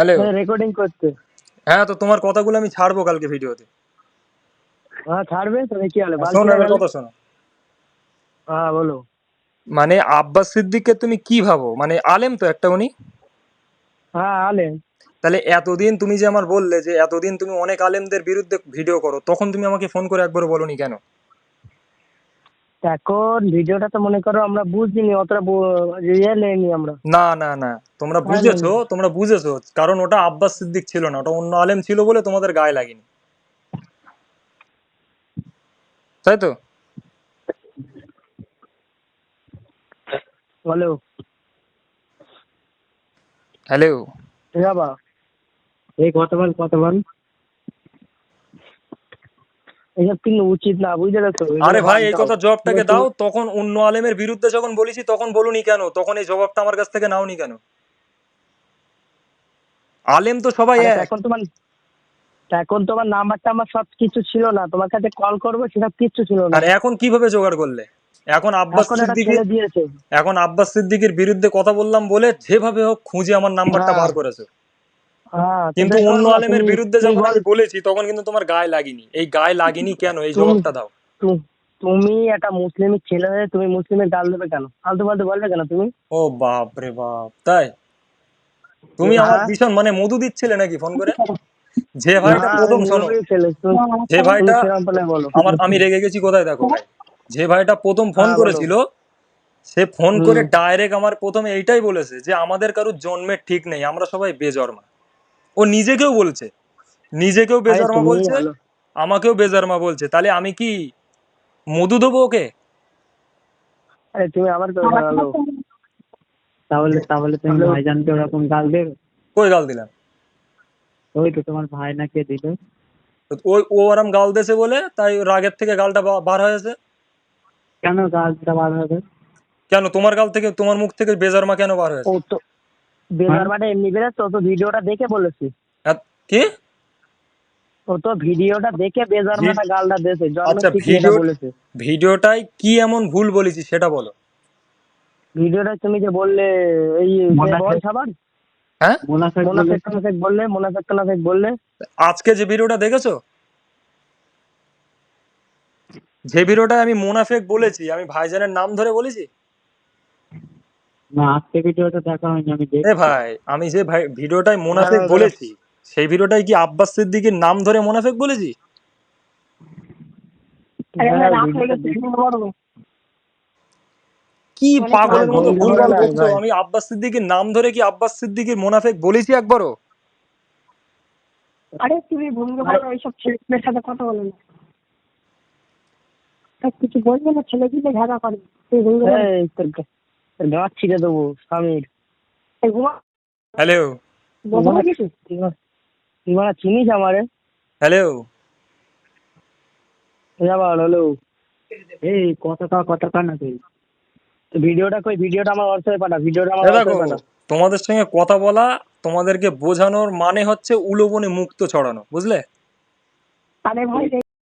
Hello recording করতে। হ্যাঁ তো তোমার কথাগুলো আমি ছাড়বো কালকে ভিডিওতে। হ্যাঁ ছাড়বে? তবে কি হলো? বাল শোনো আমার কথা শোনো। হ্যাঁ বলো। মানে আব্বাস সিদ্দিককে তুমি কি ভাবো? মানে আলেম তো একটা উনি। হ্যাঁ আলে তাহলে এতদিন তুমি যে আমার বললে যে এতদিন তুমি অনেক আলেমদের বিরুদ্ধে ভিডিও করো তখন তুমি আমাকে ফোন করে একবার বলনি কেন? এখন ভিডিওটা তো মনে করো আমরা বুঝিনি অতটা ইয়ে নেইনি আমরা। না না না তোমরা বুঝেছ তোমরা বুঝেছ কারণ ওটা আব্বাস সিদ্দিক ছিল না ওটা অন্য আলেম ছিল বলে তোমাদের গায়ে লাগেনি। তাই তো? বলো হ্যালো। যাবা এই কত বল কত বল এসব কিন্তু উচিত না বুঝতে পারছ? আরে ভাই এই কথা জবাবটাকে দাও তখন অন্য আলেমের বিরুদ্ধে যখন বলেছি তখন বলুনি কেন? তখন এই জবাবটা আমার কাছ থেকে নাওনি কেন? আলেম তো সবাই এখন তোমার এখন তোমার নাম্বারটা আমার সব কিছু ছিল না তোমার কাছে কল করব সেসব কিচ্ছু ছিল না। আর এখন কীভাবে জোগাড় করলে? এখন আব্বাস এখন সিদ্দিকের আব্বাস সিদ্দিকের বিরুদ্ধে কথা বললাম বলে যেভাবে হোক খুঁজে আমার নাম্বারটা হ্যাঁ। বার করেছ। কিন্তু অন্য আলেমের বিরুদ্ধে যখন আমি বলেছি তখন কিন্তু তোমার গায়ে লাগেনি। এই গায়ে লাগেনি কেন? এই জবাবটা দাও। তুমি একটা মুসলিমের ছেলে হয়ে তুমি মুসলিমের গাল দেবে কেন? ফালতু ফালতু বলবে কেন তুমি? ও বাপ রে বাপ তাই? তুমি আমার হ্যাঁ। ভীষণ মানে মধু দিচ্ছিলে নাকি ফোন করে? যে ভাইটা প্রথম শোনো। যে ভাইটা আমার আমি রেগে গেছি কোথায় দেখো যে ভাইটা প্রথম ফোন হ্যাঁ, করেছিল সে ফোন করে ডাইরেক্ট আমার প্রথমে এইটাই বলেছে যে আমাদের কারোর জন্মের ঠিক নেই আমরা সবাই বেজন্মা ও নিজেকেও বলছে। নিজেকেও তুমি বলছে আমাকেও বেজন্মা বলছে। তাহলে আমি কি মধু দেবো ওকে? আরে তুমি ভালো তাহলে তাহলে তুমি ভাইজানকে ওরকম গাল দেবে? কই গাল দিলাম? ওই তো তোমার ভাই না কে দিল? ওই ও আরাম গাল দেছে বলে তাই রাগের থেকে গালটা বার হয়েছে? কেন গালটা বার হবে? কেন তোমার গাল থেকে তোমার মুখ থেকে বেজারমা কেন বার হয়েছে? তো বেজার মানে এমনি তো তো ভিডিওটা দেখে বলেছি। কি? ও তো ভিডিওটা দেখে বেজার মাথা গালটা দিয়েছে আচ্ছা, ভিডিও- বলেছে। ভিডিওটায় কি এমন ভুল বলেছি সেটা বলো। ভিডিওটা তুমি যে বললে এই। বল হ্যাঁ? মোনাফেক টোনাফেক বললে। মোনাফেক টোনাফেক বললে আজকে যে ভিডিওটা দেখেছ? যে ভিডিওটায় আমি মুনাফেক বলেছি আমি ভাইজানের নাম ধরে বলেছি? না আজকে ভিডিওটা দেখা হয়নি আমি দেখ ভাই আমি যে ভাই ভিডিওটায় মুনাফেক বলেছি সেই ভিডিওটায় কি আব্বাস সিদ্দিকীর নাম ধরে মুনাফেক বলেছি? হ্যাঁ, কি পাগলের মতো ভুল ভুলভাল বলে বলছো ভাই। আমি আব্বাস সিদ্দিকীর নাম ধরে কি আব্বাস সিদ্দিকীর মুনাফেক বলেছি একবারও? আরে তুমি বন্ধু ভালো ওইসব ছেলেদের সাথে কথা বলো না। কিছু বলবে না ছেলে দিলে ঝাড়া করে গাছ ছিঁড়ে দেবো স্বামীর। হ্যালো। মানে চিনিস আমারে? হ্যালো। যাবার হলো এই কতটা কতটা না তুই তো ভিডিওটা কই? ভিডিওটা আমার হোয়াটসঅ্যাপে পাঠা ভিডিওটা আমার হোয়াটসঅ্যাপে পাঠা। তোমাদের সঙ্গে কথা বলা তোমাদেরকে বোঝানোর মানে হচ্ছে উলোবনে মুক্ত ছড়ানো বুঝলে? আরে ভাই